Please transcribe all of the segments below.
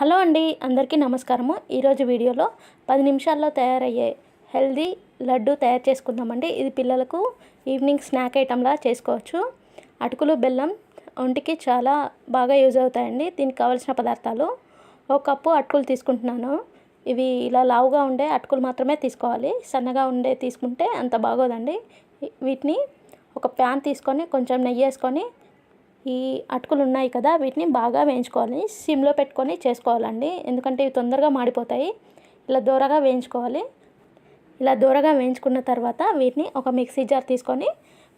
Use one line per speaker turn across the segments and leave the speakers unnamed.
Hello అండి అందరికీ నమస్కారము. ఈరోజు వీడియోలో పది నిమిషాల్లో తయారయ్యే హెల్దీ లడ్డు తయారు చేసుకుందామండి. ఇది పిల్లలకు ఈవినింగ్ స్నాక్ ఐటెంలా చేసుకోవచ్చు. అటుకులు బెల్లం ఒంటికి చాలా బాగా యూజ్ అవుతాయండి. దీనికి కావాల్సిన పదార్థాలు ఒక కప్పు అటుకులు తీసుకుంటున్నాను. ఇవి ఇలా లావుగా ఉండే అటుకులు మాత్రమే తీసుకోవాలి. సన్నగా ఉండే తీసుకుంటే అంత బాగోదండి. వీటిని ఒక ప్యాన్ తీసుకొని కొంచెం నెయ్యి వేసుకొని ఈ అటుకులు ఉన్నాయి కదా వీటిని బాగా వేయించుకోవాలి. సిమ్లో పెట్టుకొని చేసుకోవాలండి. ఎందుకంటే ఇవి తొందరగా మాడిపోతాయి. ఇలా దూరగా వేయించుకోవాలి. ఇలా దూరగా వేయించుకున్న తర్వాత వీటిని ఒక మిక్సీ జార్ తీసుకొని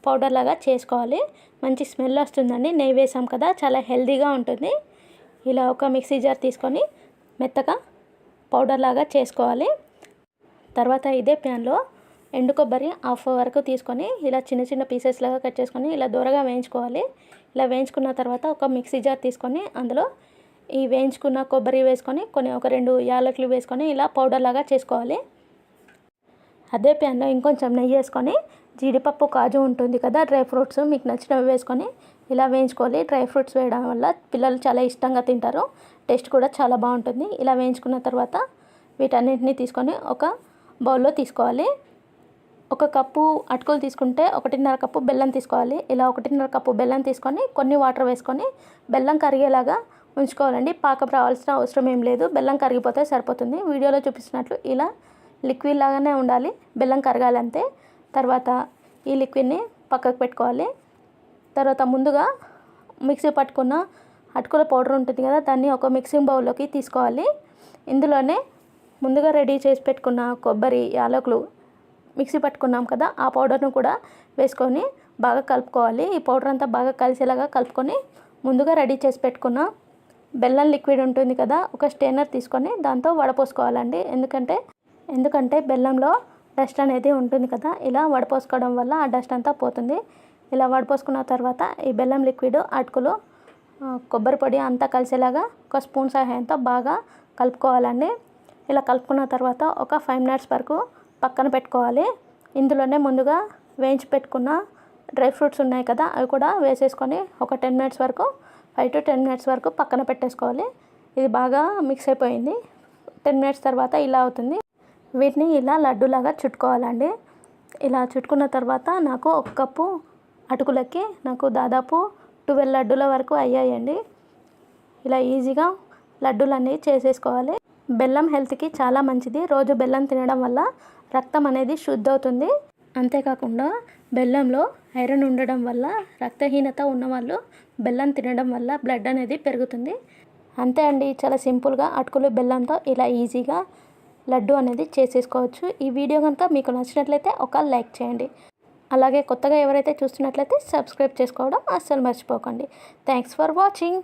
పౌడర్ లాగా చేసుకోవాలి. మంచి స్మెల్ వస్తుందండి. నెయ్యి వేసాం కదా చాలా హెల్తీగా ఉంటుంది. ఇలా ఒక మిక్సీ జార్ తీసుకొని మెత్తగా పౌడర్ లాగా చేసుకోవాలి. తర్వాత ఇదే ప్యాన్లో ఎండు కొబ్బరి హాఫ్ వరకు తీసుకొని ఇలా చిన్న చిన్న పీసెస్ లాగా కట్ చేసుకొని ఇలా దూరగా వేయించుకోవాలి. ఇలా వేయించుకున్న తర్వాత ఒక మిక్సీ జార్ తీసుకొని అందులో ఈ వేయించుకున్న కొబ్బరి వేసుకొని కొన్ని ఒక రెండు యాలకులు వేసుకొని ఇలా పౌడర్ లాగా చేసుకోవాలి. అదే ప్యాన్లో ఇంకొంచెం నెయ్యి వేసుకొని జీడిపప్పు కాజు ఉంటుంది కదా డ్రై ఫ్రూట్స్ మీకు నచ్చినవి వేసుకొని ఇలా వేయించుకోవాలి. డ్రై ఫ్రూట్స్ వేయడం వల్ల పిల్లలు చాలా ఇష్టంగా తింటారు టేస్ట్ కూడా చాలా బాగుంటుంది. ఇలా వేయించుకున్న తర్వాత వీటన్నింటినీ తీసుకొని ఒక బౌల్లో తీసుకోవాలి. ఒక కప్పు అటుకులు తీసుకుంటే ఒకటిన్నర కప్పు బెల్లం తీసుకోవాలి. ఇలా ఒకటిన్నర కప్పు బెల్లం తీసుకొని కొన్ని వాటర్ వేసుకొని బెల్లం కరిగేలాగా ఉంచుకోవాలండి. పాకం రావాల్సిన అవసరం ఏం లేదు. బెల్లం కరిగిపోతే సరిపోతుంది. వీడియోలో చూపిస్తున్నట్లు ఇలా లిక్విడ్ లాగానే ఉండాలి. బెల్లం కరగాలంతే తర్వాత ఈ లిక్విడ్ని పక్కకు పెట్టుకోవాలి. తర్వాత ముందుగా మిక్సీ పట్టుకున్న అటుకుల పౌడర్ ఉంటుంది కదా దాన్ని ఒక మిక్సింగ్ బౌల్లోకి తీసుకోవాలి. ఇందులోనే ముందుగా రెడీ చేసి పెట్టుకున్న కొబ్బరి యాలకులు మిక్సీ పట్టుకున్నాం కదా ఆ పౌడర్ను కూడా వేసుకొని బాగా కలుపుకోవాలి. ఈ పౌడర్ అంతా బాగా కలిసేలాగా కలుపుకొని ముందుగా రెడీ చేసి పెట్టుకున్న బెల్లం లిక్విడ్ ఉంటుంది కదా ఒక స్టేనర్ తీసుకొని దాంతో వడపోసుకోవాలండి. ఎందుకంటే ఎందుకంటే బెల్లంలో డస్ట్ అనేది ఉంటుంది కదా ఇలా వడపోసుకోవడం వల్ల ఆ డస్ట్ అంతా పోతుంది. ఇలా వడపోసుకున్న తర్వాత ఈ బెల్లం లిక్విడ్ అటుకులు కొబ్బరి పొడి అంతా కలిసేలాగా ఒక స్పూన్ సహాయంతో బాగా కలుపుకోవాలండి. ఇలా కలుపుకున్న తర్వాత ఒక ఫైవ్ మినిట్స్ వరకు పక్కన పెట్టుకోవాలి. ఇందులోనే ముందుగా వేయించి పెట్టుకున్న డ్రై ఫ్రూట్స్ ఉన్నాయి కదా అవి కూడా వేసేసుకొని ఒక టెన్ మినిట్స్ వరకు ఫైవ్ టు టెన్ మినిట్స్ వరకు పక్కన పెట్టేసుకోవాలి. ఇది బాగా మిక్స్ అయిపోయింది. టెన్ మినిట్స్ తర్వాత ఇలా అవుతుంది. వీటిని ఇలా లడ్డూలాగా చుట్టుకోవాలండి. ఇలా చుట్టుకున్న తర్వాత నాకు ఒక కప్పు అటుకులకి నాకు దాదాపు ట్వెల్వ్ లడ్డూల వరకు అయ్యాయండి. ఇలా ఈజీగా లడ్డూలు అనేవి చేసేసుకోవాలి. బెల్లం హెల్త్కి చాలా మంచిది. రోజు బెల్లం తినడం వల్ల రక్తం అనేది శుద్ధి అవుతుంది అంతేకాకుండా బెల్లంలో ఐరన్ ఉండడం వల్ల రక్తహీనత ఉన్నవాళ్ళు బెల్లం తినడం వల్ల బ్లడ్ అనేది పెరుగుతుంది. అంతే అండి. చాలా సింపుల్గా అటుకులు బెల్లంతో ఇలా ఈజీగా లడ్డు అనేది చేసేసుకోవచ్చు. ఈ వీడియో కనుక మీకు నచ్చినట్లయితే ఒక లైక్ చేయండి. అలాగే కొత్తగా ఎవరైతే చూస్తున్నట్లయితే సబ్స్క్రైబ్ చేసుకోవడం అస్సలు మర్చిపోకండి. Thanks for watching.